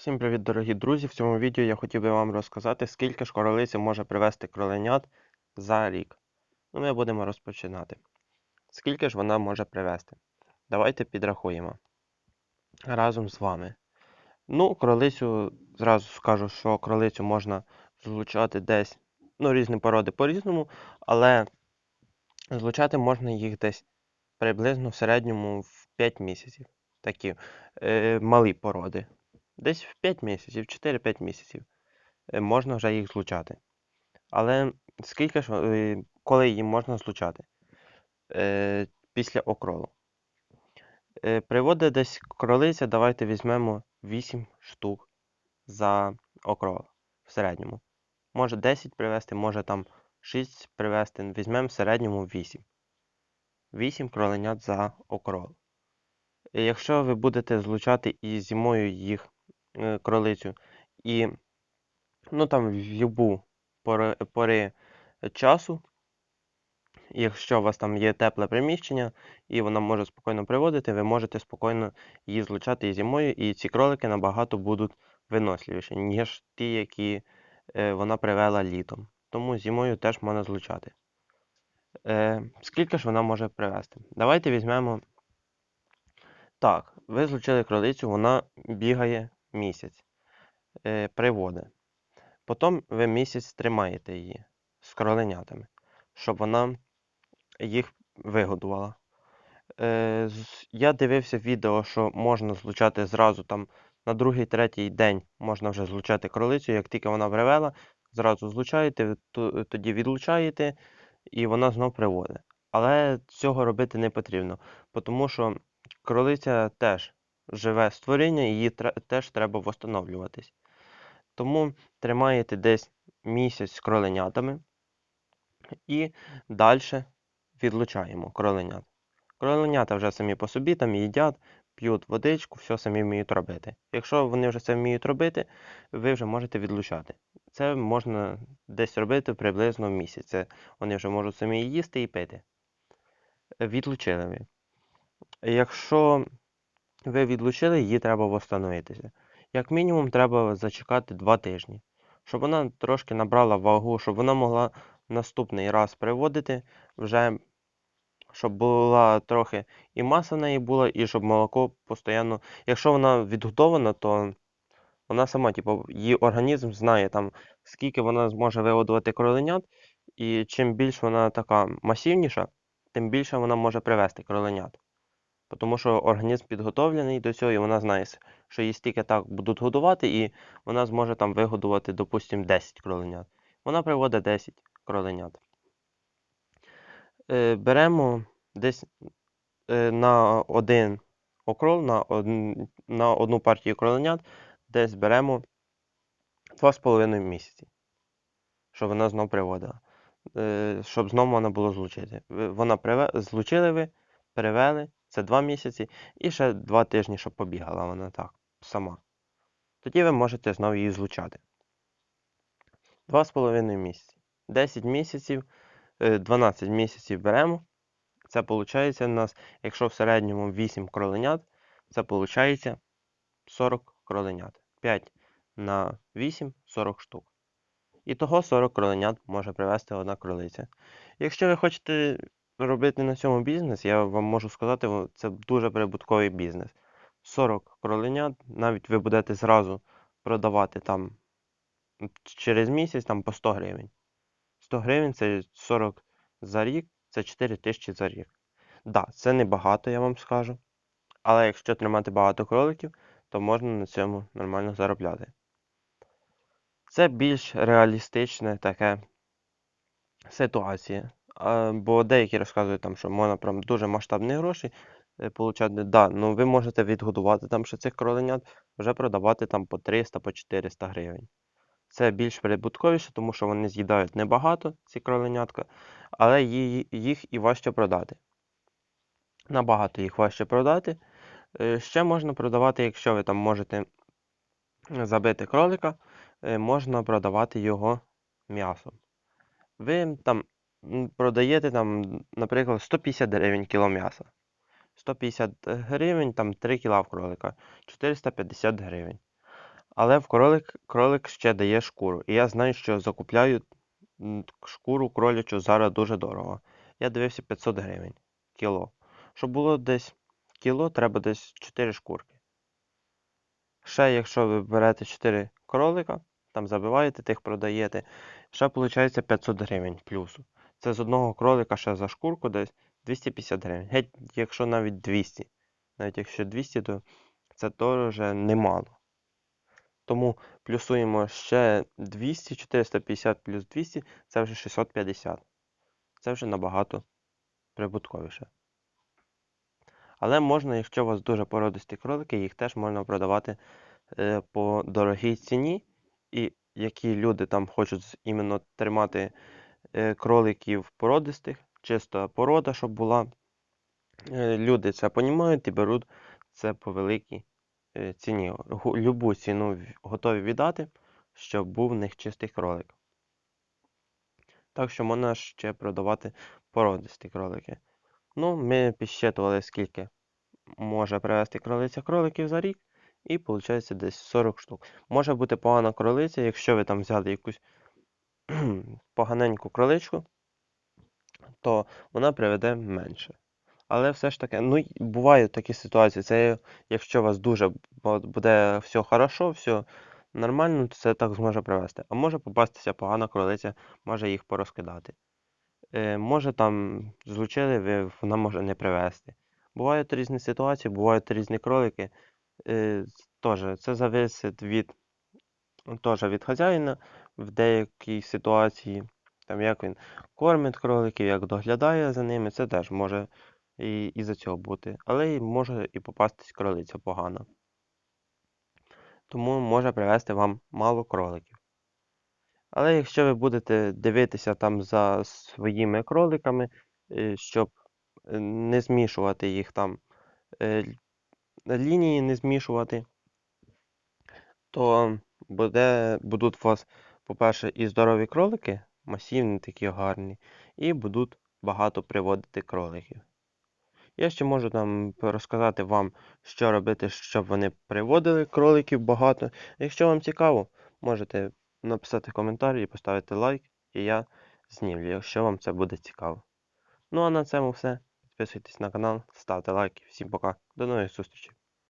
Всім привіт, дорогі друзі! В цьому відео я хотів би вам розказати, скільки ж королиця може привести кроленят за рік. Ну, ми будемо розпочинати. Скільки ж вона може привести? Давайте підрахуємо разом з вами. Ну, кролицю, зразу скажу, що кролицю можна злучати десь, ну, різні породи по-різному, але злучати можна їх десь приблизно в середньому в 5 місяців. Такі е, малі породи. Десь в 5 місяців, 4-5 місяців е, можна вже їх злучати. Але скільки ж, е, коли їм можна злучати? Е, Після окролу. Приводить десь кролиця, давайте візьмемо 8 штук за окрол в середньому. Може 10 привезти, може там 6 привезти. Візьмемо в середньому 8. 8 кроленят за окрол. Якщо ви будете злучати і зимою їх кролицю, і ну там в любу пори, пори часу, якщо у вас там є тепле приміщення, і вона може спокійно приводити, ви можете спокійно її злучати і зимою, і ці кролики набагато будуть виносливіші, ніж ті, які е, вона привела літом. Тому зимою теж можна злучати. Е, Скільки ж вона може привести? Давайте візьмемо. Так, ви злучили кролицю, вона бігає місяць, е, приводить. Потім ви місяць тримаєте її з кроленятами, щоб вона їх вигодувала. Е, я дивився відео, що можна злучати зразу там на другий, третій день можна вже злучати кролицю. Як тільки вона привела, зразу злучаєте, тоді відлучаєте, і вона знов приводить. Але цього робити не потрібно, тому що кролиця теж живе створіння, її теж треба встановлюватись. Тому тримаєте десь місяць з кроленятами і далі відлучаємо кроленят. Кроленята вже самі по собі там їдять, п'ють водичку, все самі вміють робити. Якщо вони вже це вміють робити, ви вже можете відлучати. Це можна десь робити приблизно місяць. Це Вони вже можуть самі їсти і пити. Відлучили ви. Якщо ви відлучили, її треба встановитися. Як мінімум, треба зачекати 2 тижні, щоб вона трошки набрала вагу, щоб вона могла наступний раз приводити вже, щоб була трохи і маса в неї була, і щоб молоко постійно. Якщо вона відгодована, то вона сама, типу, її організм знає там, скільки вона зможе вигодувати кроленят, і чим більш вона така масивніша, тим більше вона може привести кроленят. Тому що організм підготовлений до цього, і вона знає, що її стільки так будуть годувати, і вона зможе там вигодувати, допустимо, 10 кроленят. Вона приводить 10 кроленят. Е, беремо десь е, на один окрол, на, на одну партію кроленят, десь беремо 2,5 місяці, щоб вона знов приводила. Е, щоб знову можна було злучити. Вона приве... злучили ви, перевели, це 2 місяці, і ще 2 тижні, щоб побігала вона так, сама. Тоді ви можете знову її злучати. 2,5 місяці. 10 місяців, е, 12 місяців беремо. Це виходить у нас, якщо в середньому 8 кроленят, це виходить 40 кроленят. 5 на 8 40 штук. І того 40 кроленят може привести одна кролиця. Якщо ви хочете робити на цьому бізнес, я вам можу сказати, це дуже прибутковий бізнес. 40 кроленят, навіть ви будете зразу продавати там через місяць там по 100 гривень. 100 гривень це 40 за рік, це 4 тисячі за рік. Да, це не багато, я вам скажу. Але якщо тримати багато кроликів, то можна на цьому нормально заробляти. Це більш реалістичне таке ситуація. Бо деякі розказують, там, що можна прям дуже масштабні гроші е, получати. Да, ну ви можете відгодувати там ще цих кроленят, вже продавати там по 300, по 400 гривень. Це більш прибутковіше, тому що вони з'їдають небагато, ці кроленятка, але їх і важче продати. Набагато їх важче продати. Е, Ще можна продавати, якщо ви там можете забити кролика, е, можна продавати його м'ясом. Ви там продаєте, там, наприклад, 150 гривень кіло м'яса. 150 гривень, там 3 кіла в кролика, 450 гривень. Але в кролик, кролик ще дає шкуру. І я знаю, що закупляю шкуру кролячу зараз дуже дорого. Я дивився 500 гривень кіло. Щоб було десь кіло, треба десь 4 шкурки. Ще, якщо ви берете 4 кролика, там забиваєте, тих продаєте, ще виходить 500 гривень плюсу. Це з одного кролика ще за шкурку десь 250 гривень. Геть, якщо навіть 200. Навіть якщо 200, то це теж немало. Тому плюсуємо ще 200, 450 плюс 200, це вже 650. Це вже набагато прибутковіше. Але можна, якщо у вас дуже породисті кролики, їх теж можна продавати е, по дорогій ціні. І які люди там хочуть іменно тримати кроликів породистих, чиста порода, щоб була. Е, люди це розуміють і беруть це по великій е, ціні. Любу ціну готові віддати, щоб був в них чистий кролик. Так що можна ще продавати породисті кролики. Ну, ми підсчитували, скільки може привезти кролиця кроликів за рік, і виходить десь 40 штук. Може бути погана кролиця, якщо ви там взяли якусь поганеньку кроличку, то вона приведе менше. Але все ж таки, ну, бувають такі ситуації. Це якщо у вас дуже буде все хорошо, все нормально, то це так зможе привести. А може попастися погана кролиця, може їх порозкидати. Е, може там злучили, ви, вона може не привезти. Бувають різні ситуації, бувають різні кролики. Е, Теж це залежить від, від хазяїна в деякій ситуації. Там як він кормить кроликів, як доглядає за ними, це теж може і, і за цього бути. Але й може і попастись кролиця погана. Тому може привезти вам мало кроликів. Але якщо ви будете дивитися там за своїми кроликами, е, щоб е, не змішувати їх там, е, лінії не змішувати, то буде, будуть у вас, по-перше, і здорові кролики, масивні такі гарні, і будуть багато приводити кроликів. Я ще можу там розказати вам, що робити, щоб вони приводили кроликів багато. Якщо вам цікаво, можете написати коментар і поставити лайк, і я знімлю, якщо вам це буде цікаво. Ну а на цьому все. Підписуйтесь на канал, ставте лайки. Всім пока. До нових зустрічей.